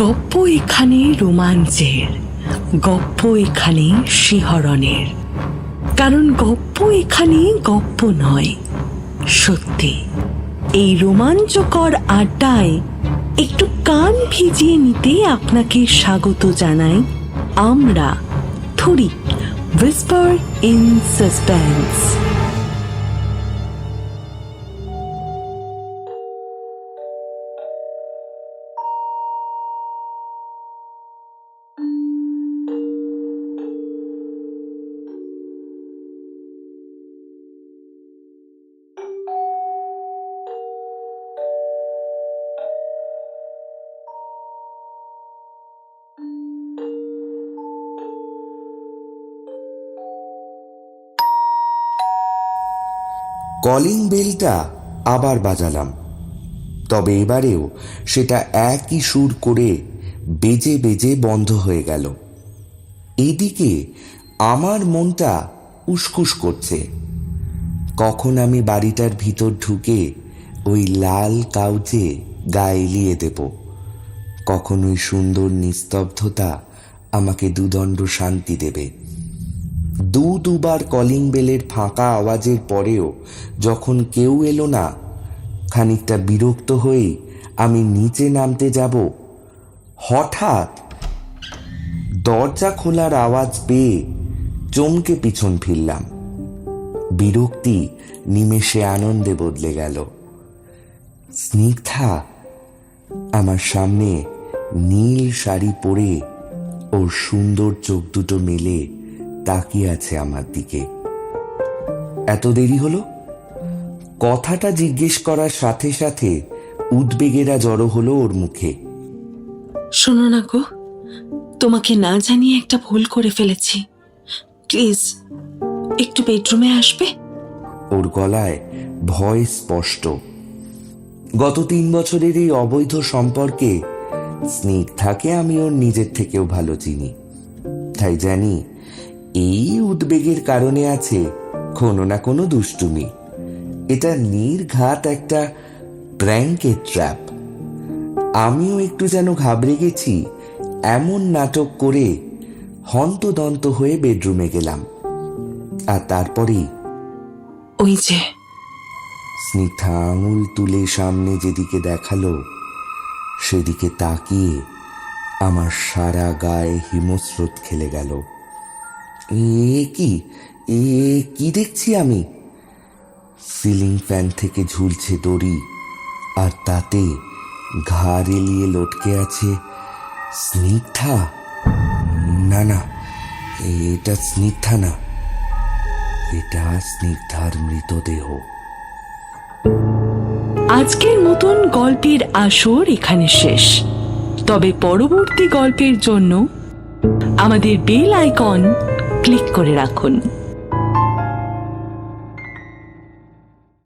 গপ্প এখানে রোমাঞ্চের, গপ্প এখানে শিহরণের। কারণ গপ্প এখানে গপ্প নয়, সত্যি। এই রোমাঞ্চকর আড্ডায় একটু কান ভিজিয়ে নিতে আপনাকে স্বাগত জানাই আমরা, থুরি উইসপার ইন সাসপেন্স কলিং বেলটা আবার বাজালাম। তবে এবারেও সেটা একই সুর করে বেজে বেজে বন্ধ হয়ে গেল। এদিকে আমার মনটা উসকুস করছে। কখন আমি বাড়িটার ভিতর ঢুকে ওই লাল কাউচে গা এলিয়ে দেব। কখন ওই সুন্দর নিস্তব্ধতা আমাকে দুদণ্ড শান্তি দেবে। দু দুবার কলিং বেলের ফাঁকা আওয়াজের পরেও যখন কেউ এলো না, খানিকটা বিরক্ত হয়ে আমি নিচে নামতে যাব। হঠাৎ দরজা খোলার আওয়াজ পেয়ে চমকে পিছন ফিরলাম। বিরক্তি নিমেষে আনন্দে বদলে গেল। স্নিগ্ধা আমার সামনে নীল শাড়ি পরে ওর সুন্দর চোখ দুটো মেলে তাকিয়ে আছে আমার দিকে। এত দেরি হলো? কথাটা জিজ্ঞেস করার সাথে সাথে উদ্বেগেরা জড়ো হলো ওর মুখে। শোনো না গো তোমাকে না জানিয়ে একটা ভুল করে ফেলেছি। প্লিজ একটু বেডরুমে আসবে? ওর গলায় ভয় স্পষ্ট। গত তিন বছরের এই অবৈধ সম্পর্কে স্নিগ্ধাকে আমি ওর নিজের থেকেও ভালো চিনি। তাই জানি এই উদ্বেগের কারণে আছে কোনো না কোনো দুষ্টুমি। এটা নির্ঘাত একটা প্র্যাঙ্কের ট্র্যাপ আমিও একটু যেন ঘাবড়ে গেছি এমন নাটক করে হন্তদন্ত হয়ে বেডরুমে গেলাম। আর তারপরেই ওই যে। স্নিগ্ধা আঙুল তুলে সামনে যেদিকে দেখাল সেদিকে তাকিয়ে আমার সারা গায়ে হিমস্রোত খেলে গেল। এ কি? এ কি দেখছি আমি? সিলিং ফ্যান থেকে ঝুলছে দড়ি, আর তাতে ঘাড় এলিয়ে লটকে আছে স্নিগ্ধা। না না, এটা স্নিগ্ধা না, এটা স্নিগ্ধার মৃতদেহ। আজকের মতন গল্পের আসর এখানে শেষ। তবে পরবর্তী গল্পের জন্য আমাদের বেল আইকন ক্লিক করে রাখুন।